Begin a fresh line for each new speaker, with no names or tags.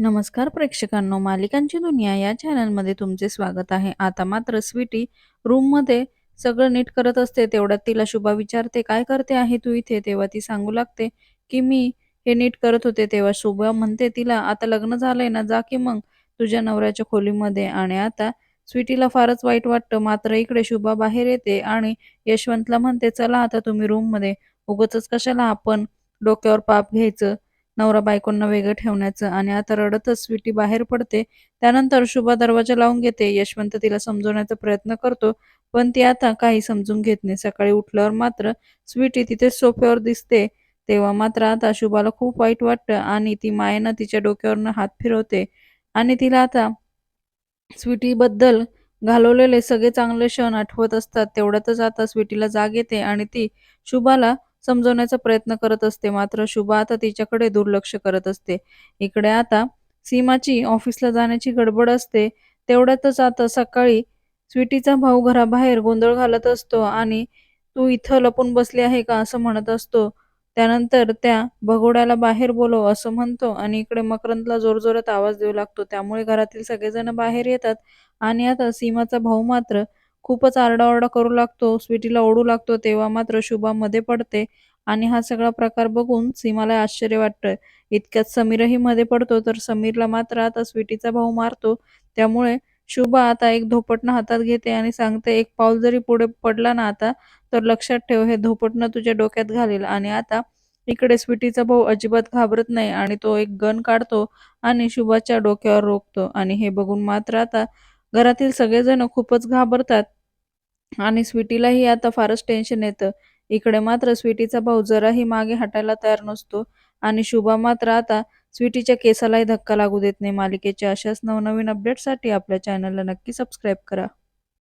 नमस्कार प्रेक्षकांनो मालिकांची दुनिया या चॅनलमध्ये तुमचे स्वागत आहे. आता मात्र स्वीटी रूममध्ये सगळं नीट करत असते तेवढ्यात तिला शुभा विचारते काय करते आहे तू इथे? तेव्हा ती सांगू लागते की मी हे नीट करत होते. तेव्हा शुभा म्हणते तिला आता लग्न झालंय ना जा की मग तुझ्या नवऱ्याच्या खोलीमध्ये. आणि आता स्वीटीला फारच वाईट वाटतं मात्र इकडे शुभा बाहेर येते आणि यशवंतला म्हणते चला आता तुम्ही रूममध्ये उगच कशाला आपण डोक्यावर पाप घ्यायचं नवरा बायकोंना वेगळं ठेवण्याचं आणि आता रडतच स्वीटी बाहेर पडते त्यानंतर शुभा दरवाजा लावून घेते. यशवंत तिला समजवण्याचा प्रयत्न करतो पण ती आता काही समजून घेत नाही. सकाळी उठल्यावर मात्र स्वीटी तिथे सोफ्यावर दिसते. तेव्हा मात्र आता शुभाला खूप वाईट वाटतं आणि ती मायेनं तिच्या डोक्यावरनं हात फिरवते. आणि तिला आता स्वीटीबद्दल घालवलेले सगळे चांगले क्षण आठवत असतात. तेवढ्यातच आता स्वीटीला जाग येते आणि ती शुभाला समजवण्याचा प्रयत्न करत असते. मात्र शुभा आता तिच्याकडे दुर्लक्ष करत असते. इकडे आता सीमाची ऑफिसला जाण्याची गडबड असते. तेवढ्यातच आता सकाळी स्वीटीचा भाऊ घराबाहेर गोंधळ घालत असतो आणि तू इथं लपून बसली आहे का? असं म्हणत असतो. त्यानंतर त्या भगोड्याला बाहेर बोलव असं म्हणतो आणि इकडे मकरंदला जोरजोरात आवाज देऊ लागतो. त्यामुळे घरातील सगळेजण बाहेर येतात आणि आता सीमाचा भाऊ मात्र खूपच आरडाओरडा करू लागतो स्वीटीला ओढू लागतो तेव्हा मात्र शुभा मध्ये पडते आणि हा सगळा प्रकार बघून सीमाला आश्चर्य वाटतं इतक्यात समीरही मध्ये पडतो तर समीरला मात्र आता स्वीटीचा भाऊ मारतो. त्यामुळे शुभा आता एक धोपटणं हातात घेते आणि सांगते एक पाऊल जरी पुढे पडला ना आता तर लक्षात ठेव हे धोपटणं तुझ्या डोक्यात घालेल आणि आता इकडे स्वीटीचा भाऊ अजिबात घाबरत नाही आणि तो एक गन काढतो आणि शुभाच्या डोक्यावर रोखतो आणि हे बघून मात्र आता घरातील सगळेजण खूपच घाबरतात. आणि स्वीटीलाही आता फारच टेन्शन येतं. इकडे मात्र स्वीटीचा भाऊ जराही मागे हटायला तयार नसतो. आणि शुभा मात्र आता स्वीटीच्या केसालाही धक्का लागू देत नाही. मालिकेच्या अशाच नवनवीन अपडेटसाठी आपल्या चॅनलला नक्की सबस्क्राईब करा.